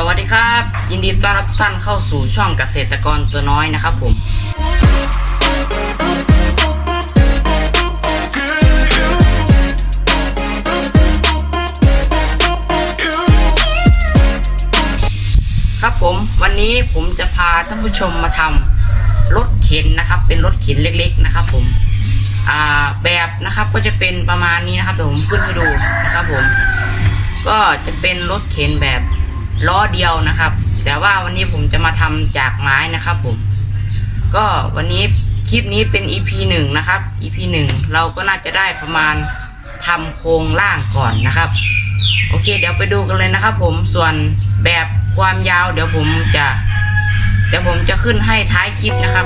สวัสดีครับ ยินดีต้อนรับท่านเข้าสู่ช่องเกษตรกรตัวน้อยนะครับผม ครับผมวันนี้ผมจะพาท่านผู้ชมมาทำรถเข็นนะครับ เป็นรถเข็นเล็กๆนะครับ ผมอ่าแบบนะครับก็จะเป็นประมาณนี้นะครับเดี๋ยวผมขึ้นให้ดูนะครับผม ก็จะเป็นรถเข็นแบบ ล้อเดียวนะครับ แต่ว่าวันนี้ผมจะมาทำจากไม้นะครับผม ก็วันนี้คลิปนี้เป็น EP หนึ่งนะครับ EP หนึ่งเราก็น่าจะได้ประมาณทำโครงล่างก่อนนะครับ โอเค เดี๋ยวไปดูกันเลยนะครับ ผมส่วนแบบความยาว เดี๋ยวผมจะ เดี๋ยวผมจะขึ้นให้ท้ายคลิปนะครับ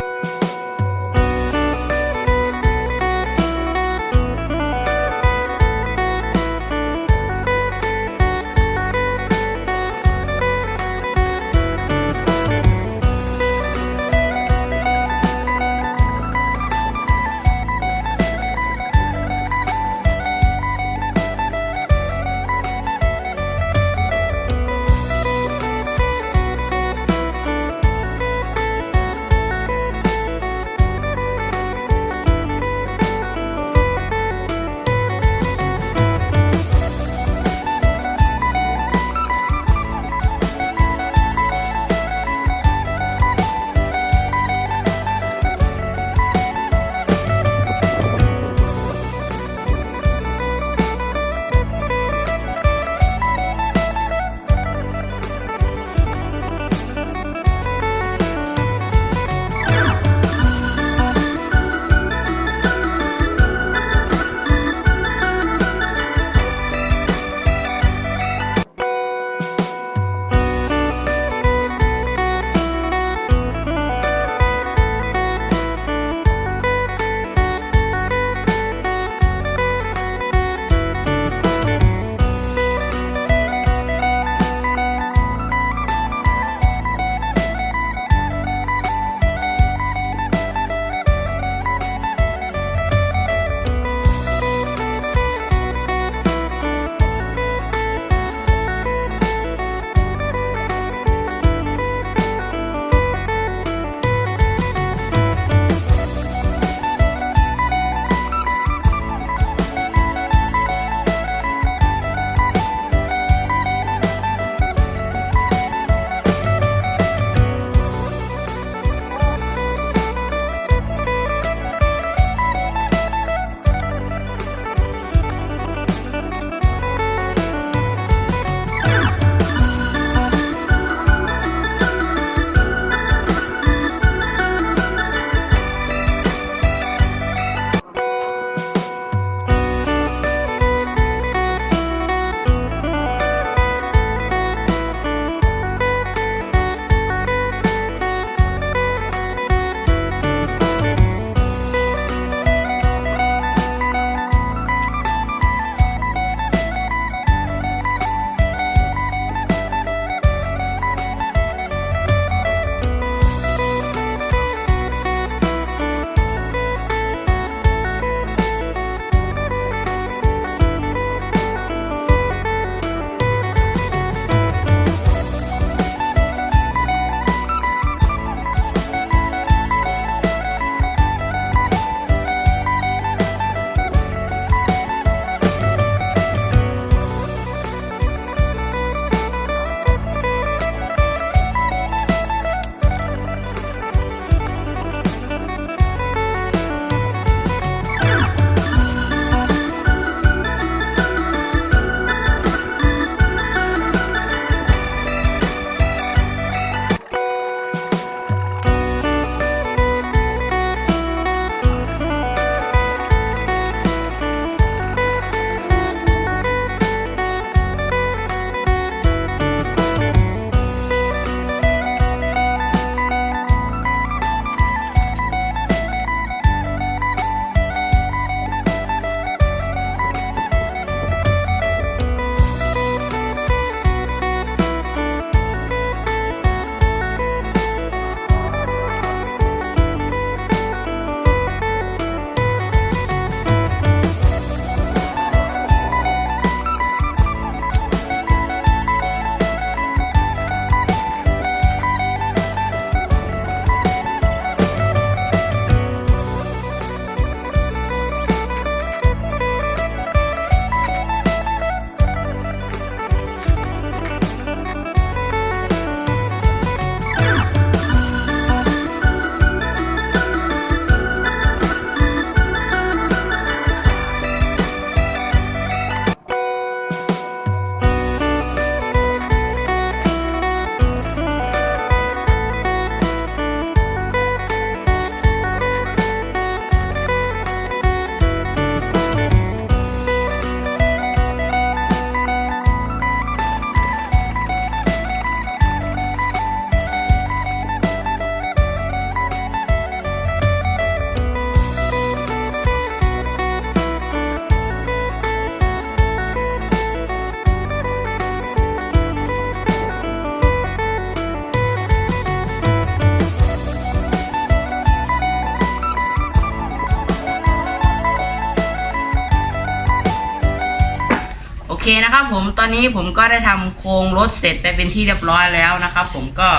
เคนะครับผมตอนนี้ผมก็ได้ทำโครงรถเสร็จไปเป็นที่เรียบร้อยแล้วนะครับ ผมก็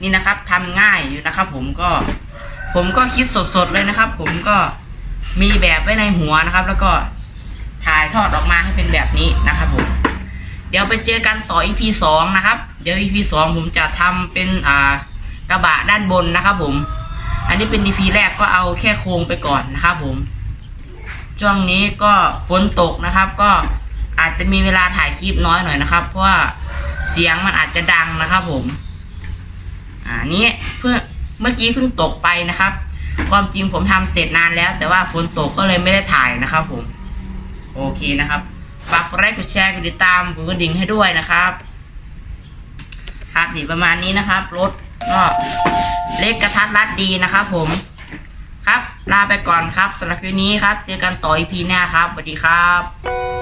นี่นะครับทำง่ายอยู่นะครับ ผมก็ ผมก็คิดสดๆเลยนะครับ ผมก็มีแบบไว้ในหัวนะครับ แล้วก็ถ่ายทอดออกมาให้เป็นแบบนี้นะครับ ผม เดี๋ยวไปเจอกันต่อ EP สองนะครับ เดี๋ยว EP สองผมจะทำเป็นอ่ากระบะด้านบนนะครับ ผม อันนี้เป็น EP แรกก็เอาแค่โครงไปก่อนนะครับ ผมช่วงนี้ก็ฝนตกนะครับ ก็ อาจจะมีเวลาถ่ายคลิปน้อยหน่อยนะครับ เพราะว่าเสียงมันอาจจะดังนะครับ ผมอ่านี้เพื่อเมื่อกี้เพิ่งตกไปนะครับ ความจริงผมทำเสร็จนานแล้ว แต่ว่าฝนตกก็เลยไม่ได้ถ่ายนะครับ ผม โอเคนะครับฝากกดไลค์กดแชร์กดติดตามกดกระดิ่งให้ด้วยนะครับ ครับดีประมาณนี้นะครับรถก็เล็กกระทัดรัดดีนะครับ ผมครับ ลาไปก่อนครับสำหรับคลิปนี้ครับ เจอกันต่อ EP หน้าครับสวัสดีครับ